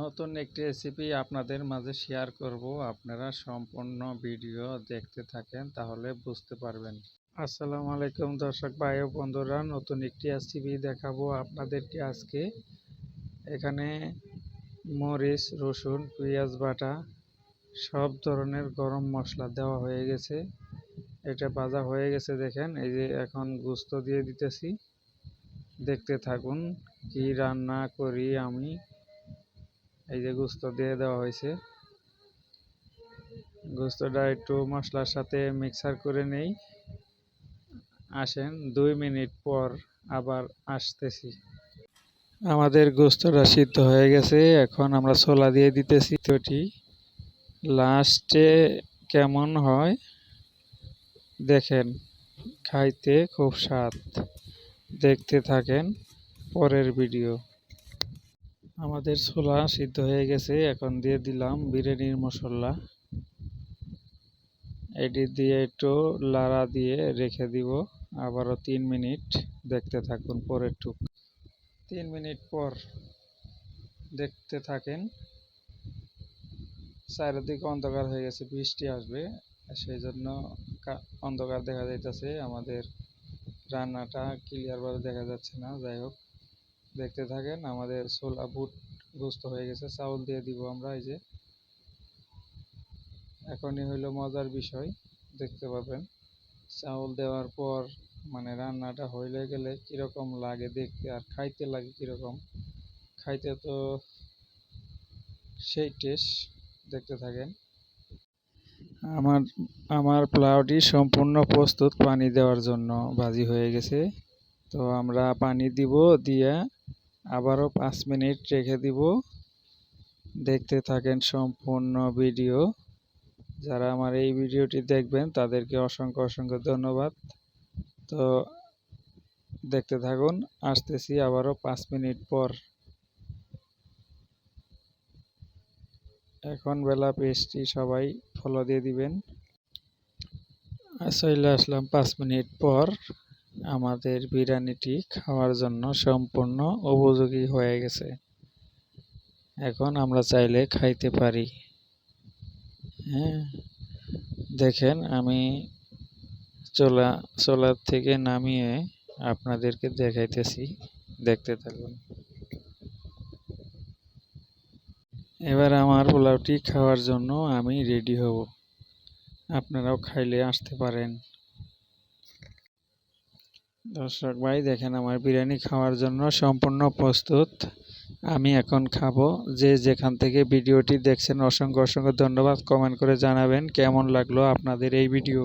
নতুন একটি রেসিপি আপনাদের মাঝে শেয়ার করব। আপনারা সম্পূর্ণ ভিডিও দেখতে থাকেন, তাহলে বুঝতে পারবেন। আসসালামু আলাইকুম দর্শক ভাই ও বন্ধুরা, নতুন একটি রেসিপি দেখাবো আপনাদেরকে আজকে। এখানে মরিচ, রসুন, পেঁয়াজ, বাটা সব ধরনের গরম মশলা দেওয়া হয়ে গেছে। এটা ভাজা হয়ে গেছে দেখেন, এই যে এখন গুস্ত দিয়ে দিতেছি। দেখতে থাকুন কি রান্না করি আমি। এই যে গোস্ত দিয়ে দেওয়া হয়েছে। গোস্তটা একটু মশলার সাথে মিক্সার করে নেই। আসেন, দুই মিনিট পর আবার আসতেছি। আমাদের গোস্তটা সিদ্ধ হয়ে গেছে, এখন আমরা ছোলা দিয়ে দিতেছি তোটি লাস্টে কেমন হয় দেখেন, খাইতে খুব স্বাদ। দেখতে থাকেন পরের ভিডিও। আমাদের ছোলা সিদ্ধ হয়ে গেছে, এখন দিয়ে দিলাম বিরিয়ানির মশলা। এটি দিয়ে একটু লাড়া দিয়ে রেখে দিব, আবারও তিন মিনিট দেখতে থাকুন পরের টুক তিন মিনিট পর দেখতে থাকেন, চারিদিকে অন্ধকার হয়ে গেছে, বৃষ্টি আসবে, সেই জন্য অন্ধকার দেখা যাইতেছে, আমাদের রান্নাটা ক্লিয়ারভাবে দেখা যাচ্ছে না, যাই হোক। দেখতে থাকেন, আমাদের ছোলা বুট গোস্ত হয়ে গেছে। চাউল দিয়ে দিব আমরা, এই যে। এখনই হইল মজার বিষয়, দেখতে পাবেন। চাউল দেওয়ার পর মানে রান্নাটা হইলে গেলে কীরকম লাগে দেখতে আর খাইতে লাগে কীরকম? খাইতে তো সেই টেস্ট দেখতে থাকেন। আমার আমার পোলাওটি সম্পূর্ণ প্রস্তুত পানি দেওয়ার জন্য ভাজি হয়ে গেছে। তো আমরা পানি দিব দিয়ে আবারও পাঁচ মিনিট রেখে দিব। দেখতে থাকেন সম্পূর্ণ ভিডিও। যারা আমার এই ভিডিওটি দেখবেন, তাদেরকে অসংখ্য অসংখ্য ধন্যবাদ। তো দেখতে থাকুন, আসতেছি আবারও পাঁচ মিনিট পর। এখন বেলা পেস্টটি সবাই ফলো দিয়ে দিবেন। চলে আসলাম পাঁচ মিনিট পর। আমাদের বিরিয়ানিটি খাওয়ার জন্য সম্পূর্ণ উপযোগী হয়ে গেছে। এখন আমরা চাইলে খাইতে পারি। হ্যাঁ দেখেন আমি চোলা, চোলার থেকে নামিয়ে আপনাদেরকে দেখাইতেছি। দেখতে থাকুন। এবার আমার পোলাওটি খাওয়ার জন্য আমি রেডি হব। আপনারাও খাইলে আসতে পারেন। দর্শক ভাই, দেখেন আমার বিরিয়ানি খাওয়ার জন্য সম্পূর্ণ প্রস্তুত। আমি এখন খাব। যে যেখান থেকে ভিডিওটি দেখছেন, অসংখ্য অসংখ্য ধন্যবাদ। কমেন্ট করে জানাবেন কেমন লাগল আপনাদের এই ভিডিও।